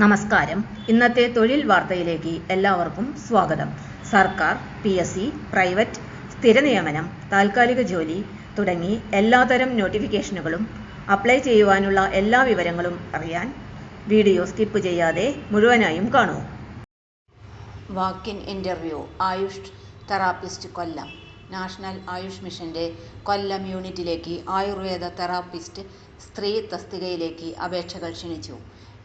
നമസ്കാരം. ഇന്നത്തെ തൊഴിൽ വാർത്തയിലേക്ക് എല്ലാവർക്കും സ്വാഗതം. സർക്കാർ പി എസ് സി പ്രൈവറ്റ് സ്ഥിര നിയമനം താൽക്കാലിക ജോലി തുടങ്ങി എല്ലാതരം നോട്ടിഫിക്കേഷനുകളും അപ്ലൈ ചെയ്യുവാനുള്ള എല്ലാ വിവരങ്ങളും അറിയാൻ വീഡിയോ സ്കിപ്പ് ചെയ്യാതെ മുഴുവനായും കാണൂ. Walk in interview Ayush therapist Kollam. National Ayush മിഷന്റെ കൊല്ലം യൂണിറ്റിലേക്ക് ആയുർവേദ തെറാപ്പിസ്റ്റ് സ്ത്രീ തസ്തികയിലേക്ക് അപേക്ഷകൾ ക്ഷണിച്ചു.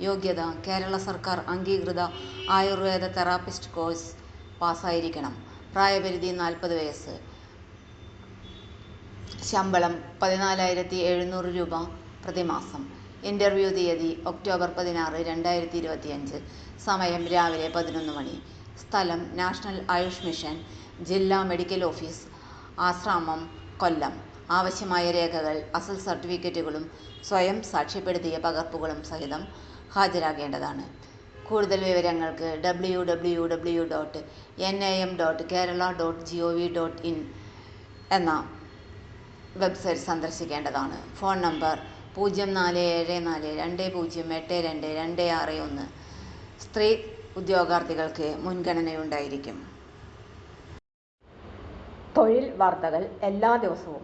യോഗ്യത കേരള സർക്കാർ അംഗീകൃത ആയുർവേദ തെറാപ്പിസ്റ്റ് കോഴ്സ് പാസായിരിക്കണം. പ്രായപരിധി നാൽപ്പത് വയസ്സ്. ശമ്പളം പതിനാലായിരത്തി എഴുന്നൂറ് രൂപ പ്രതിമാസം. ഇന്റർവ്യൂ തീയതി ഒക്ടോബർ പതിനാറ് രണ്ടായിരത്തി ഇരുപത്തിയഞ്ച് സമയം രാവിലെ പതിനൊന്ന് മണി. സ്ഥലം നാഷണൽ ആയുഷ് മിഷൻ ജില്ലാ മെഡിക്കൽ ഓഫീസ് ആശ്രാമം കൊല്ലം. ആവശ്യമായ രേഖകൾ അസൽ സർട്ടിഫിക്കറ്റുകളും സ്വയം സാക്ഷ്യപ്പെടുത്തിയ പകർപ്പുകളും സഹിതം ഹാജരാകേണ്ടതാണ്. കൂടുതൽ വിവരങ്ങൾക്ക് W W W dot N I M dot Kerala dot G O V dot in എന്ന വെബ്സൈറ്റ് സന്ദർശിക്കേണ്ടതാണ്. ഫോൺ നമ്പർ പൂജ്യം നാല് ഏഴ് നാല് രണ്ട് പൂജ്യം എട്ട് രണ്ട് രണ്ട് ആറ് ഒന്ന്. സ്ത്രീ ഉദ്യോഗാർത്ഥികൾക്ക് മുൻഗണനയുണ്ടായിരിക്കും. തൊഴിൽ വാർത്തകൾ എല്ലാ ദിവസവും